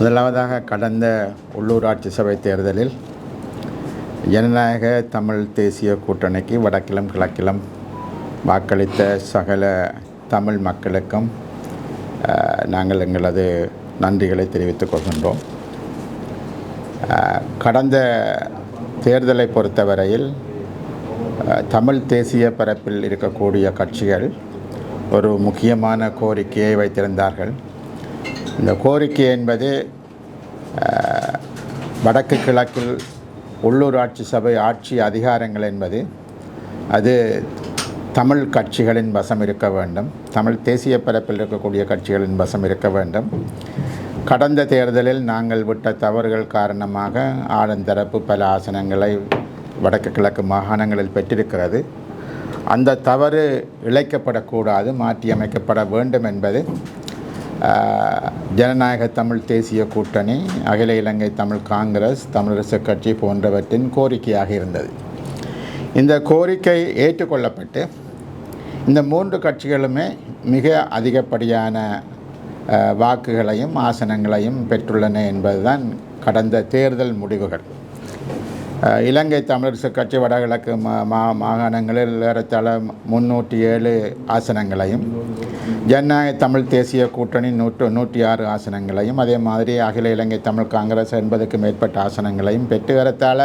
முதலாவதாக கடந்த உள்ளூராட்சி சபை தேர்தலில் ஜனநாயக தமிழ் தேசிய கூட்டணிக்கு வடக்கிலும் கிழக்கிலும் வாக்களித்த சகல தமிழ் மக்களுக்கும் நாங்கள் எங்களது நன்றிகளை தெரிவித்துக் கொள்கின்றோம். கடந்த தேர்தலை பொறுத்தவரையில் தமிழ் தேசிய பரப்பில் இருக்கக்கூடிய கட்சிகள் ஒரு முக்கியமான கோரிக்கையை வைத்திருந்தார்கள். இந்த கோரிக்கை என்பது வடக்கு கிழக்கில் உள்ளூராட்சி சபை ஆட்சி அதிகாரங்கள் என்பது அது தமிழ் கட்சிகளின் வசம் இருக்க வேண்டும். தமிழ் தேசிய பரப்பில் இருக்கக்கூடிய கட்சிகளின் வசம் இருக்க வேண்டும். கடந்த தேர்தலில் நாங்கள் விட்ட தவறுகள் காரணமாக ஆளுந்தரப்பு பல ஆசனங்களை வடக்கு கிழக்கு மாகாணங்களில் பெற்றிருக்கிறது. அந்த தவறு இழைக்கப்படக்கூடாது மாற்றியமைக்கப்பட வேண்டும் என்பது ஜனநாயக தமிழ் தேசிய கூட்டணி அகில இலங்கை தமிழ் காங்கிரஸ் தமிழரசு கட்சி போன்றவற்றின் கோரிக்கையாக இருந்தது. இந்த கோரிக்கை ஏற்றுக்கொள்ளப்பட்டு இந்த மூன்று கட்சிகளுமே மிக அதிகப்படியான வாக்குகளையும் ஆசனங்களையும் பெற்றுள்ளன என்பதுதான் கடந்த தேர்தல் முடிவுகள். இலங்கை தமிழரசு கட்சி வடகிழக்கு மா மா மாகாணங்களில் ஏறத்தாழ முன்னூற்றி ஏழு ஆசனங்களையும் ஜனநாயக தமிழ் தேசிய கூட்டணி நூற்று நூற்றி ஆறு ஆசனங்களையும் அதே மாதிரி அகில இலங்கை தமிழ் காங்கிரஸ் எண்பதுக்கு மேற்பட்ட ஆசனங்களையும் பெற்றுகரத்தால்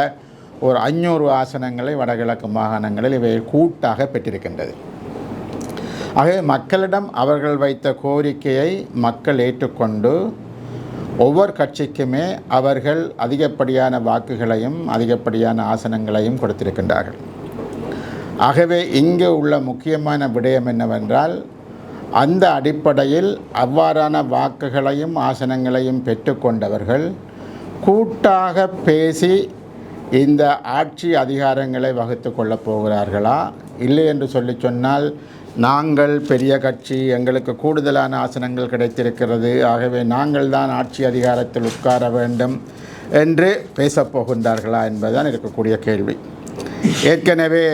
ஒரு அஞ்சூறு ஆசனங்களை வடகிழக்கு மாகாணங்களில் இவை கூட்டாக பெற்றிருக்கின்றது. ஆகவே மக்களிடம் அவர்கள் வைத்த கோரிக்கையை மக்கள் ஏற்றுக்கொண்டு ஒவ்வொரு கட்சிக்குமே அவர்கள் அதிகப்படியான வாக்குகளையும் அதிகப்படியான ஆசனங்களையும் கொடுத்திருக்கின்றார்கள். ஆகவே இங்கு உள்ள முக்கியமான விடயம் என்னவென்றால் அந்த அடிப்படையில் அவ்வாறான வாக்குகளையும் ஆசனங்களையும் பெற்றுக்கொண்டவர்கள் கூட்டாக பேசி இந்த ஆட்சி அதிகாரங்களை வகுத்து கொள்ளப் போகிறார்களா? இல்லை என்று சொல்லி சொன்னால் நாங்கள் பெரிய கட்சி எங்களுக்கு கூடுதலான ஆசனங்கள் கிடைத்திருக்கிறது ஆகவே நாங்கள் தான் ஆட்சி அதிகாரத்தில் உட்கார வேண்டும் என்று பேசப் போகின்றார்களா என்பதுதான் இருக்கக்கூடிய கேள்வி. ஏற்கனவே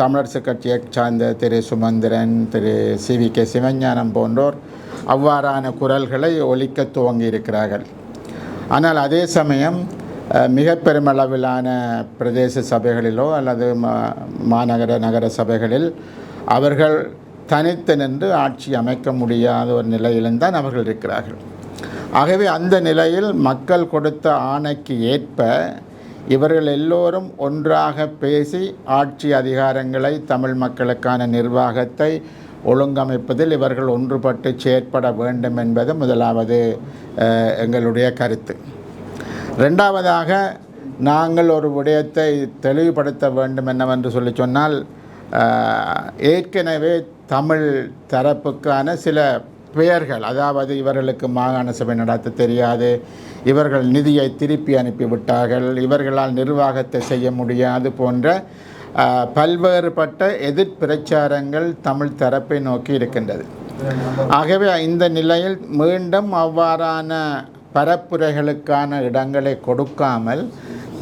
தமிழரசு கட்சியை சார்ந்த Thiru Sumanthiran Thiru C. V. K. Sivagnanam போன்றோர் அவ்வாறான குரல்களை ஒலிக்க துவங்கி இருக்கிறார்கள். ஆனால் அதே சமயம் மிக பெருமளவிலான பிரதேச சபைகளிலோ அல்லது மா மாநகர நகர சபைகளில் அவர்கள் தனித்து நின்று ஆட்சி அமைக்க முடியாத ஒரு நிலையிலும் தான் அவர்கள் இருக்கிறார்கள். ஆகவே அந்த நிலையில் மக்கள் கொடுத்த ஆணைக்கு ஏற்ப இவர்கள் எல்லோரும் ஒன்றாக பேசி ஆட்சி அதிகாரங்களை தமிழ் மக்களுக்கான நிர்வாகத்தை ஒழுங்கமைப்பதில் இவர்கள் ஒன்றுபட்டு செயற்பட வேண்டும் என்பது முதலாவது எங்களுடைய கருத்து. ரெண்டாவதாக நாங்கள் ஒரு விடயத்தை தெளிவுபடுத்த வேண்டும் என்னவென்று சொல்லி சொன்னால் ஏற்கனவே தமிழ் தரப்புக்கான சில பெயர்கள். அதாவது இவர்களுக்கு மாகாண சபை நடத்த தெரியாது. இவர்கள் நிதியை திருப்பி அனுப்பிவிட்டார்கள். இவர்களால் நிர்வாகத்தை செய்ய முடியாது போன்ற பல்வேறுபட்ட எதிர்பிரச்சாரங்கள் தமிழ் தரப்பை நோக்கி இருக்கின்றது. ஆகவே இந்த நிலையில் மீண்டும் அவ்வாறான பரப்புரைகளுக்கான இடங்களை கொடுக்காமல்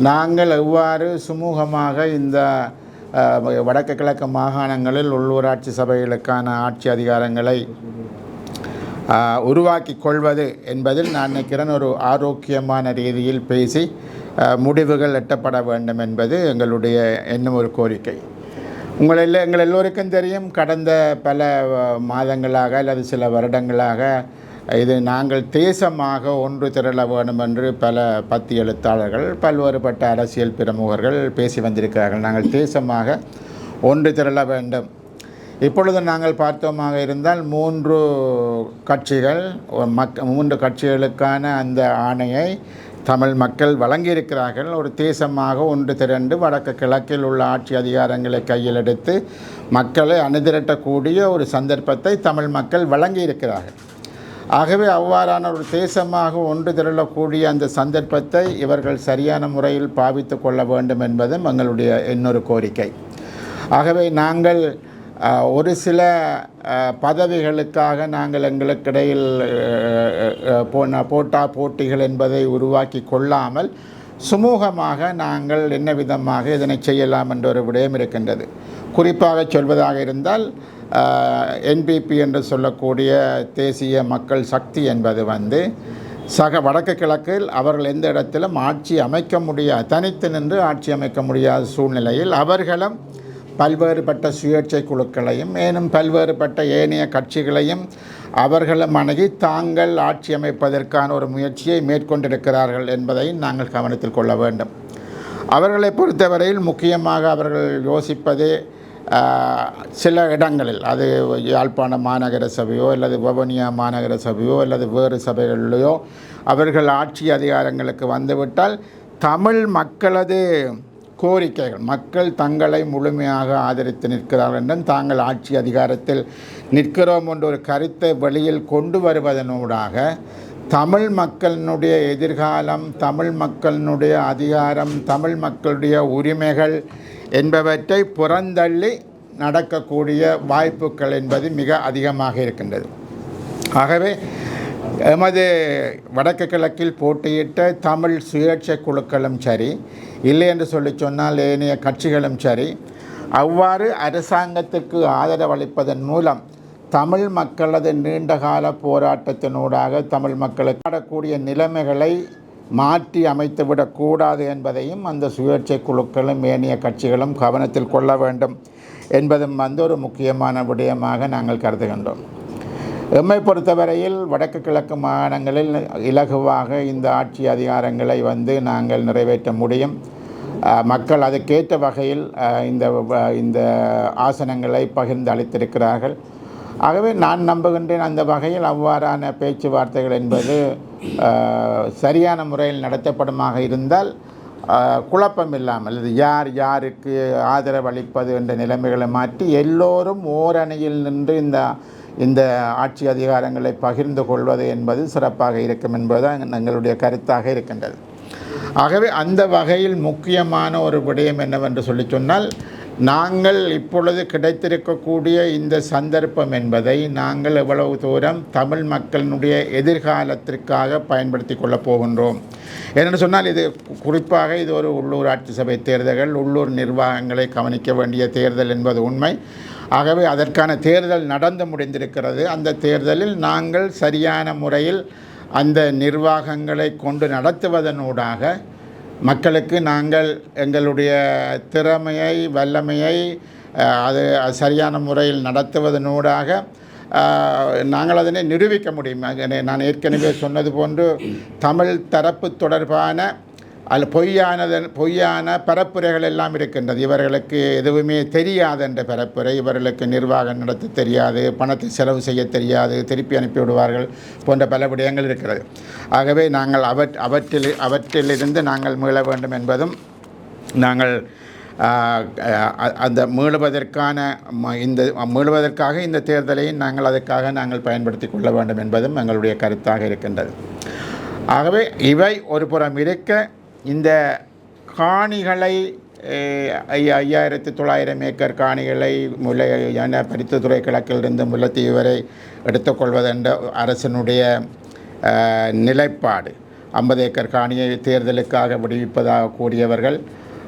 நாங்கள் எவ்வாறு சுமூகமாக இந்த வடக்கு கிழக்கு மாகாணங்களில் உள்ளூராட்சி சபைகளுக்கான ஆட்சி அதிகாரங்களை உருவாக்கி கொள்வது என்பதில் நான் நினைக்கிறேன் ஒரு ஆரோக்கியமான ரீதியில் பேசி முடிவுகள் எட்டப்பட வேண்டும் என்பது எங்களுடைய இன்னும் ஒரு கோரிக்கை. உங்கள் எல்ல எங்கள் எல்லோருக்கும் தெரியும் கடந்த பல மாதங்களாக அல்லது சில வருடங்களாக இது நாங்கள் தேசமாக ஒன்று திரள வேண்டும் என்று பல பத்தி எழுத்தாளர்கள் பல்வேறுபட்ட அரசியல் பிரமுகர்கள் பேசி வந்திருக்கிறார்கள். நாங்கள் தேசமாக ஒன்று திரள வேண்டும். இப்பொழுது நாங்கள் பார்த்தோமாக இருந்தால் மூன்று கட்சிகள் மக் மூன்று கட்சிகளுக்கான அந்த ஆணையை தமிழ் மக்கள் வழங்கியிருக்கிறார்கள். ஒரு தேசமாக ஒன்று திரண்டு வடக்கு கிழக்கில் உள்ள ஆட்சி அதிகாரங்களை கையில் எடுத்து மக்களை அணிதிரட்டக்கூடிய ஒரு சந்தர்ப்பத்தை தமிழ் மக்கள் வழங்கியிருக்கிறார்கள். ஆகவே அவ்வாறான ஒரு தேசமாக ஒன்று திரளக்கூடிய அந்த சந்தர்ப்பத்தை இவர்கள் சரியான முறையில் பாவித்து கொள்ள வேண்டும் என்பதும் எங்களுடைய இன்னொரு கோரிக்கை. ஆகவே நாங்கள் ஒரு சில பதவிகளுக்காக நாங்கள் எங்களுக்கிடையில் போன போட்டா போட்டிகள் என்பதை உருவாக்கி கொள்ளாமல் சுமூகமாக நாங்கள் என்ன விதமாக இதனை செய்யலாம் என்ற ஒரு விடயம் இருக்கின்றது. குறிப்பாக சொல்வதாக இருந்தால் என்பிபி என்று சொல்லக்கூடிய தேசிய மக்கள் சக்தி என்பது வந்து சக வடக்கு கிழக்கில் அவர்கள் எந்த இடத்திலும் ஆட்சி அமைக்க முடியாது தனித்து நின்று ஆட்சி அமைக்க முடியாத சூழ்நிலையில் அவர்களும் பல்வேறுபட்ட சுயேட்சை குழுக்களையும் மேலும் பல்வேறுபட்ட ஏனைய கட்சிகளையும் அவர்களும் அணுகி தாங்கள் ஆட்சி அமைப்பதற்கான ஒரு முயற்சியை மேற்கொண்டிருக்கிறார்கள் என்பதை நாங்கள் கவனத்தில் கொள்ள வேண்டும். அவர்களை பொறுத்தவரையில் முக்கியமாக அவர்கள் யோசிப்பதே சில இடங்களில் அது யாழ்ப்பாண மாநகர சபையோ அல்லது வவுனியா மாநகர சபையோ அல்லது வேறு சபைகளிலேயோ அவர்கள் ஆட்சி அதிகாரங்களுக்கு வந்துவிட்டால் தமிழ் மக்களது கோரிக்கைகள். மக்கள் தங்களை முழுமையாக ஆதரித்து நிற்கிறார்கள் என்றும் தாங்கள் ஆட்சி அதிகாரத்தில் நிற்கிறோம் என்ற ஒரு கருத்தை வெளியில் கொண்டு வருவதனூடாக தமிழ் மக்களினுடைய எதிர்காலம் தமிழ் மக்களினுடைய அதிகாரம் தமிழ் மக்களுடைய உரிமைகள் என்பவற்றை புறந்தள்ளி நடக்கக்கூடிய வாய்ப்புகள் என்பது மிக அதிகமாக இருக்கின்றது. ஆகவே எமது வடக்கு கிழக்கில் போட்டியிட்ட தமிழ் சுயேட்சை குழுக்களும் சரி இல்லை என்று சொல்லி சொன்னால் ஏனைய கட்சிகளும் சரி அவ்வாறு அரசாங்கத்திற்கு ஆதரவளிப்பதன் மூலம் தமிழ் மக்களது நீண்டகால போராட்டத்தினூடாக தமிழ் மக்களுக்கு ஆடக்கூடிய நிலைமைகளை மாற்றி அமைத்துவிடக்கூடாது என்பதையும் அந்த சுயேட்சை குழுக்களும் ஏனைய கட்சிகளும் கவனத்தில் கொள்ள வேண்டும் என்பதும் வந்து ஒரு முக்கியமான விடயமாக நாங்கள் கருதுகின்றோம். எம்மை பொறுத்தவரையில் வடக்கு கிழக்கு மாகாணங்களில் இலகுவாக இந்த ஆட்சி அதிகாரங்களை வந்து நாங்கள் நிறைவேற்ற முடியும். மக்கள் அதுக்கேற்ற வகையில் இந்த இந்த ஆசனங்களை பகிர்ந்து அளித்திருக்கிறார்கள். ஆகவே நான் நம்புகின்றேன் அந்த வகையில் அவ்வாறான பேச்சுவார்த்தைகள் என்பது சரியான முறையில் நடத்தப்படுமாக இருந்தால் குழப்பம் இல்லாமல் இது யார் யாருக்கு ஆதரவளிப்பது என்ற நிலைமைகளை மாற்றி எல்லோரும் ஓரணியில் நின்று இந்த இந்த ஆட்சி அதிகாரங்களை பகிர்ந்து கொள்வது என்பது சிறப்பாக இருக்கும் என்பதுதான் எங்களுடைய கருத்தாக இருக்கின்றது. ஆகவே அந்த வகையில் முக்கியமான ஒரு விடயம் என்னவென்று சொல்லி சொன்னால் நாங்கள் இப்பொழுது கிடைத்திருக்கக்கூடிய இந்த சந்தர்ப்பம் என்பதை நாங்கள் எவ்வளவு தூரம் தமிழ் மக்களினுடைய எதிர்காலத்திற்காக பயன்படுத்தி கொள்ளப் போகின்றோம். என்னென்னு சொன்னால் இது குறிப்பாக இது ஒரு உள்ளூராட்சி சபை தேர்தல்கள் உள்ளூர் நிர்வாகங்களை கவனிக்க வேண்டிய தேர்தல் என்பது உண்மை. ஆகவே அதற்கான தேர்தல் நடந்து முடிந்திருக்கிறது. அந்த தேர்தலில் நாங்கள் சரியான முறையில் அந்த நிர்வாகங்களை கொண்டு நடத்துவதனூடாக மக்களுக்கு நாங்கள் எங்களுடைய திறமையை வல்லமையை அது சரியான முறையில் நடத்துவதனூடாக நாங்கள் அதனை நிரூபிக்க முடியும். நான் ஏற்கனவே சொன்னது போன்று தமிழ் தரப்பு தொடர்பான அல்ல பொய்யானதன் பொய்யான பரப்புரைகள் எல்லாம் இருக்கின்றது. இவர்களுக்கு எதுவுமே தெரியாது என்ற பரப்புரை. இவர்களுக்கு நிர்வாகம் நடத்த தெரியாது பணத்தை செலவு செய்ய தெரியாது திருப்பி அனுப்பிவிடுவார்கள் போன்ற பல விடயங்கள் இருக்கிறது. ஆகவே நாங்கள் அவற் அவற்றில் அவற்றிலிருந்து நாங்கள் மீள வேண்டும் என்பதும் நாங்கள் அந்த மீளுவதற்கான ம- இந்த மீளுவதற்காக இந்த தேர்தலை நாங்கள் அதற்காக நாங்கள் பயன்படுத்தி கொள்ள வேண்டும் என்பதும் எங்களுடைய கருத்தாக இருக்கின்றது. ஆகவே இவை ஒரு புறம் இருக்க இந்த காணிகளை ஐ- ஐயாயிரத்தி தொள்ளாயிரம் ஏக்கர் காணிகளை முல்லை என பரித்துத்துறை கிழக்கிலிருந்து முல்லைத்தீவு வரை எடுத்துக்கொள்வதென்ற அரசனுடைய நிலைப்பாடு. ஐம்பது ஏக்கர் காணியை தேர்தலுக்காக விடுவிப்பதாக கூறியவர்கள்.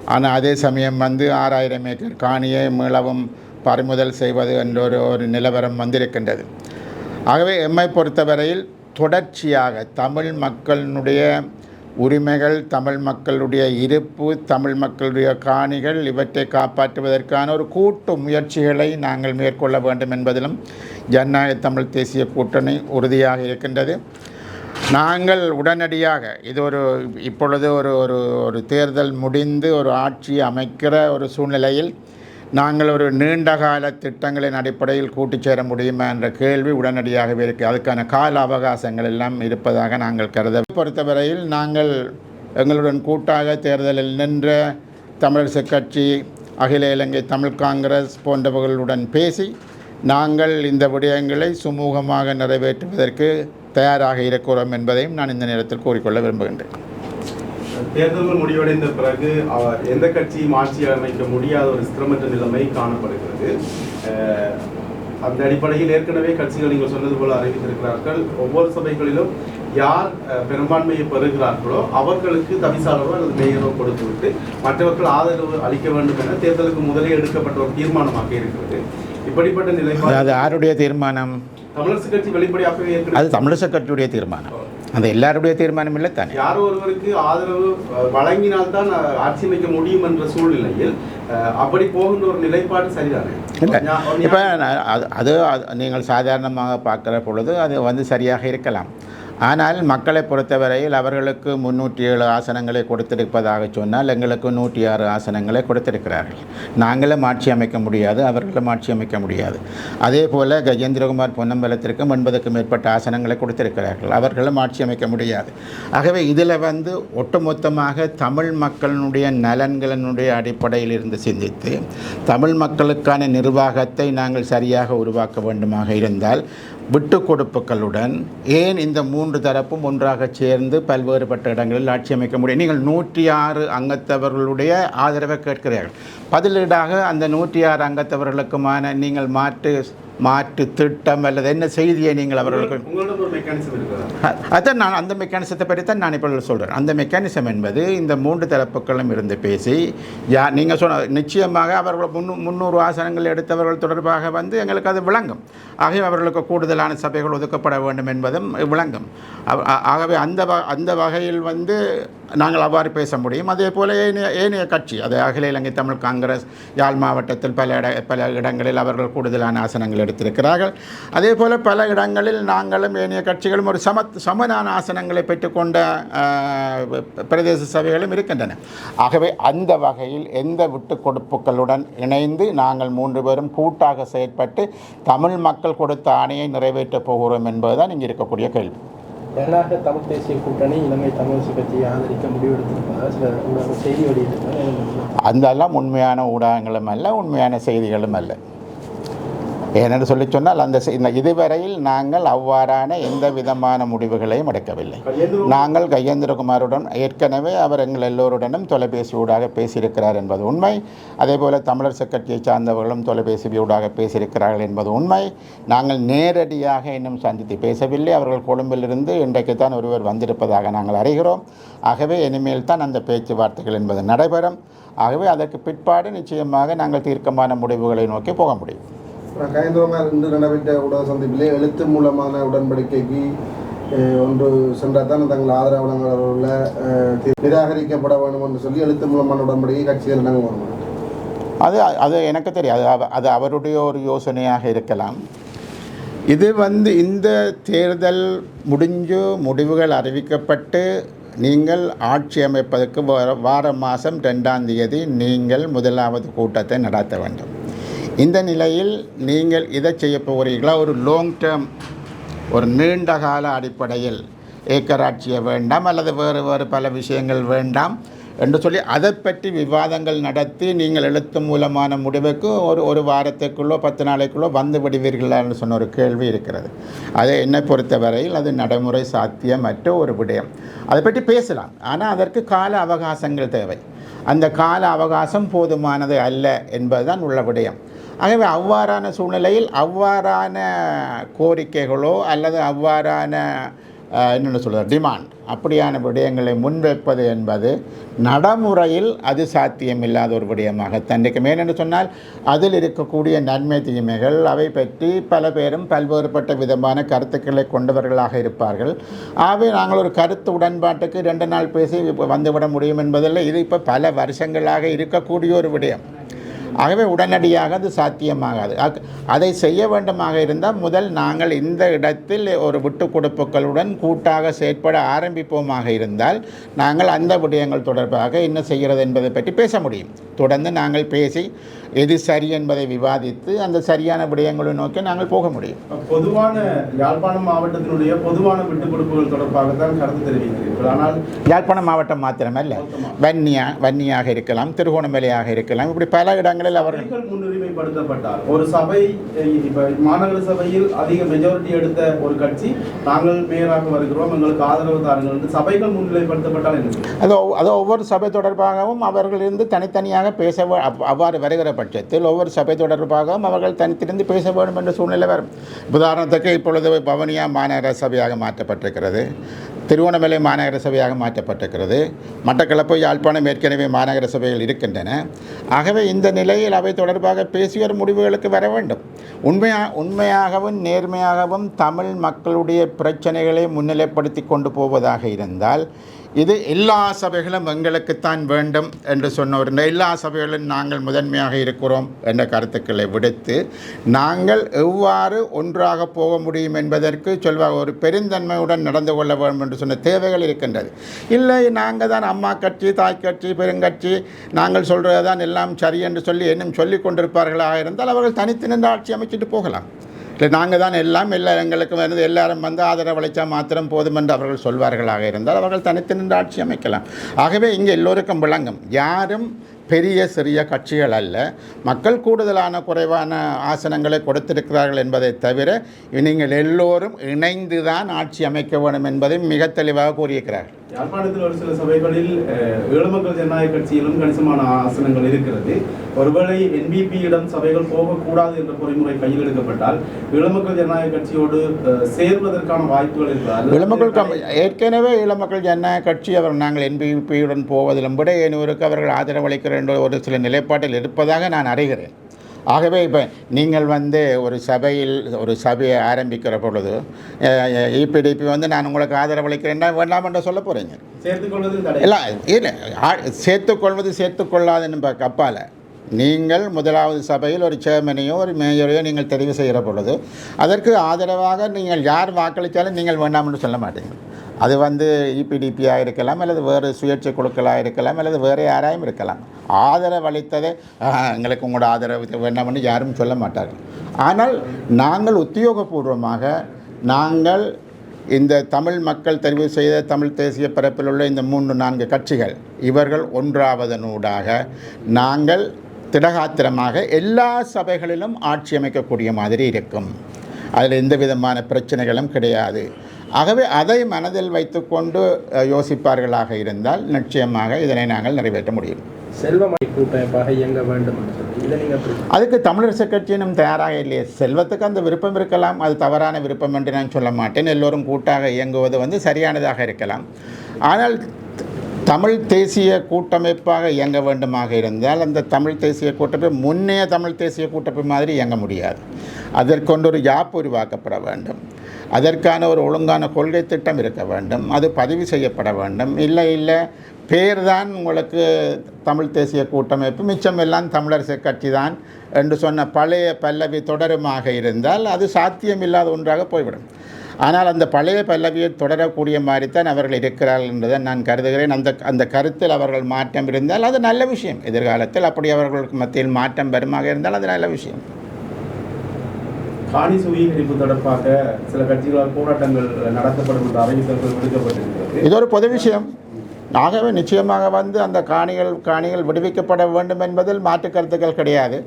ஆனால் அதே சமயம் வந்து ஆறாயிரம் ஏக்கர் காணியை மீளவும் பறிமுதல் செய்வது என்ற ஒரு ஒரு நிலவரம் வந்திருக்கின்றது. ஆகவே எம்மை பொறுத்தவரையில் தொடர்ச்சியாக தமிழ் மக்களினுடைய உரிமைகள் தமிழ் மக்களுடைய இருப்பு தமிழ் மக்களுடைய காணிகள் இவற்றை காப்பாற்றுவதற்கான ஒரு கூட்டு முயற்சிகளை நாங்கள் மேற்கொள்ள வேண்டும் என்பதிலும் ஜனநாயக தமிழ் தேசிய கூட்டணி உறுதியாக இருக்கின்றது. நாங்கள் உடனடியாக இது ஒரு இப்பொழுது ஒரு ஒரு ஒரு தேர்தல் முடிந்து ஒரு ஆட்சி அமைக்கிற ஒரு சூழ்நிலையில் நாங்கள் ஒரு நீண்டகால திட்டங்களின் அடிப்படையில் கூட்டி சேர முடியுமா என்ற கேள்வி உடனடியாகவே இருக்கு. அதுக்கான கால அவகாசங்கள் எல்லாம் இருப்பதாக நாங்கள் கருத பொறுத்தவரையில் நாங்கள் எங்களுடன் கூட்டாக தேர்தலில் நின்ற தமிழரசு கட்சி அகில இலங்கை தமிழ் காங்கிரஸ் போன்றவர்களுடன் பேசி நாங்கள் இந்த விடயங்களை சுமூகமாக நிறைவேற்றுவதற்கு தயாராக இருக்கிறோம் என்பதையும் நான் இந்த நேரத்தில் கூறிக்கொள்ள விரும்புகின்றேன். தேர்தல்கள் முடிவடைந்த பிறகு எந்த கட்சியும் ஆட்சி அமைக்க முடியாத ஒரு ஸ்திரமற்ற நிலைமை காணப்படுகிறது. அந்த அடிப்படையில் ஏற்கனவே கட்சிகள் நீங்கள் சொன்னது போல அறிவித்திருக்கிறார்கள். ஒவ்வொரு சபைகளிலும் யார் பெரும்பான்மையை பெறுகிறார்களோ அவர்களுக்கு தவிசாளரோ அல்லது மேயரோ கொடுத்துவிட்டு மற்றவர்கள் ஆதரவு அளிக்க வேண்டும் என தேர்தலுக்கு முதலே எடுக்கப்பட்ட ஒரு தீர்மானமாக இருக்கிறது. இப்படிப்பட்ட நிலைப்பாடு அது யாருடைய தீர்மானம். தமிழரசு கட்சி வெளிப்படையாகவே அது தமிழிசை கட்சியுடைய தீர்மானம். அது எல்லாருடைய தீர்மானம் இல்லை தானே யாரோ ஒருவருக்கு ஆதரவு வழங்கினால்தான் ஆட்சி அமைக்க முடியும் என்ற சூழ்நிலையில் அப்படி போகின்ற ஒரு நிலைப்பாடு சரிதானே? இல்லை. இப்போ அது அது நீங்கள் சாதாரணமாக பார்க்குற பொழுது அது வந்து சரியாக இருக்கலாம். ஆனால் மக்களை பொறுத்தவரையில் அவர்களுக்கு முன்னூற்றி ஏழு ஆசனங்களை கொடுத்திருப்பதாக சொன்னால் எங்களுக்கு நூற்றி ஆறு ஆசனங்களை கொடுத்திருக்கிறார்கள். நாங்களும் ஆட்சி அமைக்க முடியாது அவர்களும் ஆட்சி அமைக்க முடியாது. அதே போல் கஜேந்திரகுமார் பொன்னம்பலத்திற்கும் எண்பதுக்கும் மேற்பட்ட ஆசனங்களை கொடுத்திருக்கிறார்கள். அவர்களும் ஆட்சி அமைக்க முடியாது. ஆகவே இதில் வந்து ஒட்டுமொத்தமாக தமிழ் மக்களினுடைய நலன்களினுடைய அடிப்படையில் இருந்து சிந்தித்து தமிழ் மக்களுக்கான நிர்வாகத்தை நாங்கள் சரியாக உருவாக்க வேண்டுமாக இருந்தால் விட்டு கொடுப்புகளுடன் ஏன் இந்த மூன்று தரப்பும் ஒன்றாக சேர்ந்து பல்வேறுபட்ட இடங்களில் ஆட்சி அமைக்க முடியும்? நீங்கள் நூற்றி ஆறு அங்கத்தவர்களுடைய ஆதரவை கேட்கிறீர்கள். பதிலீடாக அந்த நூற்றி ஆறு அங்கத்தவர்களுக்குமான நீங்கள் மாற்று மாற்று திட்டம் அல்லது என்ன செய்தியை நீங்கள் அவர்களுக்கு அதான் நான் அந்த மெக்கானிசத்தை பற்றி தான் நான் இப்போ சொல்கிறேன் அந்த மெக்கானிசம் என்பது இந்த மூன்று தரப்புகளும் இருந்து பேசி யா நீங்கள் சொன்ன நிச்சயமாக அவர்கள் முன்னூ முந்நூறு ஆசனங்கள் எடுத்தவர்கள் தொடர்பாக வந்து எங்களுக்கு அது விளங்கும். ஆகவே அவர்களுக்கு கூடுதலான சபைகள் ஒதுக்கப்பட வேண்டும் என்பதும் விளங்கும். ஆகவே அந்த வ அந்த வகையில் வந்து நாங்கள் அவ்வாறு பேச முடியும். அதே போல ஏனைய ஏனைய கட்சி அது அகில இலங்கை தமிழ் காங்கிரஸ் யாழ் மாவட்டத்தில் பல இட பல இடங்களில் அவர்கள் கூடுதலான ஆசனங்கள் எடுத்திருக்கிறார்கள். அதே போல் பல இடங்களில் நாங்களும் ஏனைய கட்சிகளும் ஒரு சம சமனான ஆசனங்களை பெற்றுக்கொண்ட பிரதேச சபைகளும் இருக்கின்றன. ஆகவே அந்த வகையில் எந்த விட்டு கொடுப்புகளுடன் இணைந்து நாங்கள் மூன்று பேரும் கூட்டாக செயற்பட்டு தமிழ் மக்கள் கொடுத்த ஆணையை நிறைவேற்றப் போகிறோம் என்பதுதான் இங்கே இருக்கக்கூடிய கேள்வி. ஜனநாயக தமிழ் தேசிய கூட்டணி இலங்கை தமிழரசு கட்சியை ஆதரிக்க முடிவெடுத்திருப்பதாக சில ஊடக செய்தி வெளியிட்டிருக்காங்க அந்த எல்லாம் உண்மையான ஊடகங்களும் அல்ல உண்மையான செய்திகளும் அல்ல. ஏனென்று சொல்லி சொன்னால் அந்த இதுவரையில் நாங்கள் அவ்வாறான எந்த விதமான முடிவுகளையும் எடுக்கவில்லை. நாங்கள் கையேந்திரகுமாருடன் ஏற்கனவே அவர் எங்கள் எல்லோருடனும் தொலைபேசி ஊடாக பேசியிருக்கிறார் என்பது உண்மை. அதே போல் தமிழர் கட்சியை சார்ந்தவர்களும் தொலைபேசி ஊடாக பேசியிருக்கிறார்கள் என்பது உண்மை. நாங்கள் நேரடியாக இன்னும் சந்தித்து பேசவில்லை. அவர்கள் கொழும்பிலிருந்து இன்றைக்கு தான் ஒருவர் வந்திருப்பதாக நாங்கள் அறிகிறோம். ஆகவே இனிமேல் தான் அந்த பேச்சுவார்த்தைகள் என்பது நடைபெறும். ஆகவே அதற்கு பிற்பாடு நிச்சயமாக நாங்கள் தீர்க்கமான முடிவுகளை நோக்கி போக முடியும். கயந்திரமாக இன்று நடைபெற்ற ஊடக சந்திப்பிலே எழுத்து மூலமான உடன்படிக்கைக்கு ஒன்று சென்றால் தான் தங்கள் ஆதரவாளர்கள் நிராகரிக்கப்பட வேண்டும் என்று சொல்லி எழுத்து மூலமான உடன்படிக்கை கட்சிகள் வரணும் அது அது எனக்கு தெரியாது அது- அது அவருடைய ஒரு யோசனையாக இருக்கலாம். இது வந்து இந்த தேர்தல் முடிஞ்சு முடிவுகள் அறிவிக்கப்பட்டு நீங்கள் ஆட்சி அமைப்பதற்கு வார வார மாதம் ரெண்டாம் தேதி நீங்கள் முதலாவது கூட்டத்தை நடத்த வேண்டும். இந்த நிலையில் நீங்கள் இதை செய்ய போகிறீர்களா? ஒரு லாங் டேர்ம் ஒரு நீண்ட கால அடிப்படையில் ஏக்கராட்சியை வேண்டாம் அல்லது வேறு வேறு பல விஷயங்கள் வேண்டாம் என்று சொல்லி அதை பற்றி விவாதங்கள் நடத்தி நீங்கள் எழுத்து மூலமான முடிவுக்கு ஒரு ஒரு வாரத்துக்குள்ளோ பத்து நாளைக்குள்ளோ வந்து விடுவீர்களான்னு சொன்ன ஒரு கேள்வி இருக்கிறது. அதை என்னை பொறுத்தவரையில் அது நடைமுறை சாத்தியமற்ற ஒரு விடயம். அதை பற்றி பேசலாம். ஆனால் அதற்கு கால அவகாசங்கள் தேவை. அந்த கால அவகாசம் போதுமானது அல்ல என்பதுதான் உள்ள விடயம். ஆகவே அவ்வாறான சூழ்நிலையில் அவ்வாறான கோரிக்கைகளோ அல்லது அவ்வாறான என்னென்னு சொல்கிறது டிமாண்ட் அப்படியான விடயங்களை முன்வைப்பது என்பது நடைமுறையில் அது சாத்தியமில்லாத ஒரு விடயமாக தண்டிக்கும் ஏனென்று சொன்னால் அதில் இருக்கக்கூடிய நன்மை தீமைகள் அவை பற்றி பல பேரும் பல்வேறுபட்ட விதமான கருத்துக்களை கொண்டவர்களாக இருப்பார்கள். ஆகவே நாங்கள் ஒரு கருத்து உடன்பாட்டுக்கு ரெண்டு நாள் பேசி வந்துவிட முடியும் என்பதில் இது இப்போ பல வருஷங்களாக இருக்கக்கூடிய ஒரு விடயம். ஆகவே உடனடியாக அது சாத்தியமாகாது. அதை செய்ய வேண்டுமாக இருந்தால் முதல் நாங்கள் இந்த இடத்தில் ஒரு விட்டு கொடுப்புகளுடன் கூட்டாக செயற்பட ஆரம்பிப்போமாக இருந்தால் நாங்கள் அந்த விடயங்கள் தொடர்பாக என்ன செய்கிறது என்பதை பற்றி பேச முடியும். தொடர்ந்து நாங்கள் பேசி எது சரி என்பதை விவாதித்து அந்த சரியான விடயங்களை நோக்கி நாங்கள் போக முடியும். பொதுவான யாழ்ப்பாணம் மாவட்டத்தினுடைய பொதுவான விட்டுக் கொடுப்புகள் தொடர்பாக தான் கருத்து தெரிவிக்கிறீர்கள். ஆனால் யாழ்ப்பாணம் மாவட்டம் மாத்திரமல்ல. வன்னியா வன்னியாக இருக்கலாம் திருகோணமலையாக இருக்கலாம் இப்படி பல இடங்களில் அவர்கள் சபைகள் முன்னுரிமைப்படுத்தப்பட்டால் ஒரு சபை இப்ப மாநகர சபையில் அதிக மெஜாரிட்டி எடுத்த ஒரு கட்சி நாங்கள் மேயராக வருகிறோம் எங்களுக்கு ஆதரவு தாருங்கள் சபைகள் முன்னிலைப்படுத்தப்பட்டால் என்ன? அது அது ஒவ்வொரு சபை தொடர்பாகவும் அவர்கள் இருந்து தனித்தனியாக பேச அவ்வாறு வருகிற பட்சத்தில் ஒவ்வொரு சபை தொடர்பாகவும் அவர்கள் தனித்திருந்து பேச வேண்டும் என்ற சூழ்நிலை வரும். உதாரணத்துக்கு இப்பொழுது பவனியா மாநகர சபையாக மாற்றப்பட்டிருக்கிறது திருவண்ணாமலை மாநகர சபையாக மாற்றப்பட்டிருக்கிறது மட்டக்களப்பு யாழ்ப்பாணம் ஏற்கனவே மாநகர சபைகள் இருக்கின்றன. ஆகவே இந்த நிலையில் அவை தொடர்பாக பேசியோர் முடிவுகளுக்கு வர வேண்டும். உண்மையா உண்மையாகவும் நேர்மையாகவும் தமிழ் மக்களுடைய பிரச்சனைகளை முன்னிலைப்படுத்தி கொண்டு போவதாக இருந்தால் இது எல்லா சபைகளும் எங்களுக்குத்தான் வேண்டும் என்று சொன்ன ஒரு எல்லா சபைகளும் நாங்கள் முதன்மையாக இருக்கிறோம் என்ற கருத்துக்களை விடுத்து நாங்கள் எவ்வாறு ஒன்றாக போக முடியும் என்பதற்கு சொல்வாக ஒரு பெருந்தன்மையுடன் நடந்து கொள்ள வேண்டும் என்று சொன்ன தேவைகள் இருக்கின்றது. இல்லை நாங்கள் தான் அம்மா கட்சி தாய் கட்சி பெருங்கட்சி நாங்கள் சொல்கிறது தான் எல்லாம் சரி என்று சொல்லி இன்னும் சொல்லிக் கொண்டிருப்பார்களாக இருந்தால் அவர்கள் தனித்து நின்று ஆட்சி அமைச்சிட்டு போகலாம். இல்லை நாங்கள் தான் எல்லாம் எல்லா எங்களுக்கு வந்து எல்லாரும் வந்து ஆதரவளித்தா மாத்திரம் போதும் என்று அவர்கள் சொல்வார்களாக இருந்தால் அவர்கள் தனித்து நின்று ஆட்சி அமைக்கலாம். ஆகவே இங்கே எல்லோருக்கும் விளங்கும் யாரும் பெரிய சிறிய கட்சிகள் அல்ல. மக்கள் கூடுதலான குறைவான ஆசனங்களை கொடுத்திருக்கிறார்கள் என்பதை தவிர நீங்கள் எல்லோரும் இணைந்து தான் ஆட்சி அமைக்க வேண்டும் என்பதை மிக தெளிவாக கூறியிருக்கிறார்கள். யாழ்ப்பாணத்தில் ஒரு சில சபைகளில் ஈழமக்கள் ஜனநாயக கட்சியிலும் கணிசமான ஆசனங்கள் இருக்கிறது. ஒருவேளை என்பிபியிடம் சபைகள் போகக்கூடாது என்ற பொறிமுறை கையில் எடுக்கப்பட்டால் ஈழமக்கள் ஜனநாயக கட்சியோடு சேர்வதற்கான வாய்ப்புகள் இருக்கிறது இளமக்கள் ஏற்கனவே இளமக்கள் ஜனநாயக கட்சி அவர் நாங்கள் என்பிபியுடன் போவதிலும் விட ஏனூருக்கு அவர்கள் ஆதரவளிக்கிற என்ற ஒரு சில நிலைப்பாட்டில் இருப்பதாக நான் அறிகிறேன். ஆகவே இப்போ நீங்கள் வந்து ஒரு சபையில் ஒரு சபையை ஆரம்பிக்கிற பொழுது இபிடிபி வந்து நான் உங்களுக்கு ஆதரவளிக்கிறேன்னா வேண்டாம் என்று சொல்ல போகிறீங்க இல்லை இல்லை சேர்த்துக்கொள்வது சேர்த்துக்கொள்ளாதுன்னு கப்பால நீங்கள் முதலாவது சபையில் ஒரு சேர்மனையோ ஒரு மேயரையோ நீங்கள் தெரிவு செய்கிற பொழுது அதற்கு ஆதரவாக நீங்கள் யார் வாக்களித்தாலும் நீங்கள் வேண்டாம் என்று சொல்ல மாட்டீங்க. அது வந்து இபிடிபியாக இருக்கலாம் அல்லது வேறு சுயேட்சை குழுக்களாக இருக்கலாம் அல்லது வேறு யாராயும் இருக்கலாம். ஆதரவு அளித்ததை எங்களுக்கு உங்களோட ஆதரவு வேண்டாம்னு யாரும் சொல்ல மாட்டார்கள். ஆனால் நாங்கள் உத்தியோகபூர்வமாக நாங்கள் இந்த தமிழ் மக்கள் தெரிவு செய்த தமிழ் தேசிய பரப்பில் உள்ள இந்த மூன்று நான்கு கட்சிகள் இவர்கள் ஒன்றாவதனூடாக நாங்கள் திடகாத்திரமாக எல்லா சபைகளிலும் ஆட்சி அமைக்கக்கூடிய மாதிரி இருக்கும். அதில் எந்த விதமான பிரச்சனைகளும் கிடையாது. ஆகவே அதை மனதில் வைத்துக்கொண்டு யோசிப்பார்களாக இருந்தால் நிச்சயமாக இதனை நாங்கள் நிறைவேற்ற முடியும். கூட்டமைப்பாக இயங்க வேண்டும் அதுக்கு தமிழரசு கட்சியினும் தயாராக இல்லையே. செல்வத்துக்கு அந்த விருப்பம் இருக்கலாம் அது தவறான விருப்பம் என்று நான் சொல்ல மாட்டேன். எல்லோரும் கூட்டாக இயங்குவது வந்து சரியானதாக இருக்கலாம். ஆனால் தமிழ் தேசிய கூட்டமைப்பாக இயங்க வேண்டுமாக இருந்தால் அந்த தமிழ் தேசிய கூட்டமைப்பு முன்னைய தமிழ் தேசிய கூட்டமைப்பு மாதிரி இயங்க முடியாது. அதற்கொண்டு ஒரு யாப் உருவாக்கப்பட வேண்டும். அதற்கான ஒரு ஒழுங்கான கொள்கை திட்டம் இருக்க வேண்டும். அது பதிவு செய்யப்பட வேண்டும். இல்லை இல்லை. பேர் தான் உங்களுக்கு தமிழ் தேசிய கூட்டமைப்பு. மிச்சம் எல்லாம் தமிழரசு கட்சி தான் என்று சொன்ன பழைய பல்லவி தொடருமாக இருந்தால் அது சாத்தியமில்லாத ஒன்றாக போய்விடும். ஆனால் அந்த பழைய பல்லவியை தொடரக்கூடிய மாதிரி தான் அவர்கள் இருக்கிறார்கள் என்பதை நான் கருதுகிறேன். அந்த அந்த கருத்தில் அவர்கள் மாற்றம் இருந்தால் அது நல்ல விஷயம். எதிர்காலத்தில் அப்படி அவர்களுக்கு மத்தியில் மாற்றம் வருமாக இருந்தால் அது நல்ல விஷயம். காணி சுவீகரிப்பு தொடர்பாக சில கட்சிகளால் போராட்டங்கள் நடத்தப்படும் என்ற அறிவித்தல்கள் விடுக்கப்பட்டிருக்கிறது. இது ஒரு பொது விஷயம். ஆகவே நிச்சயமாக வந்து அந்த காணிகள் காணிகள் விடுவிக்கப்பட வேண்டும் என்பதில் மாற்று கருத்துக்கள் கிடையாது.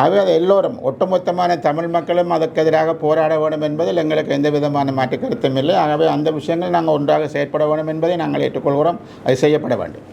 ஆகவே அது எல்லோரும் ஒட்டுமொத்தமான தமிழ் மக்களும் அதற்கு எதிராக போராட வேண்டும் என்பதில் எங்களுக்கு எந்த விதமான மாற்று கருத்தும் இல்லை. ஆகவே அந்த விஷயங்கள் நாங்கள் ஒன்றாக செயற்பட வேண்டும் என்பதை நாங்கள் ஏற்றுக்கொள்கிறோம். அது செய்யப்பட வேண்டும்.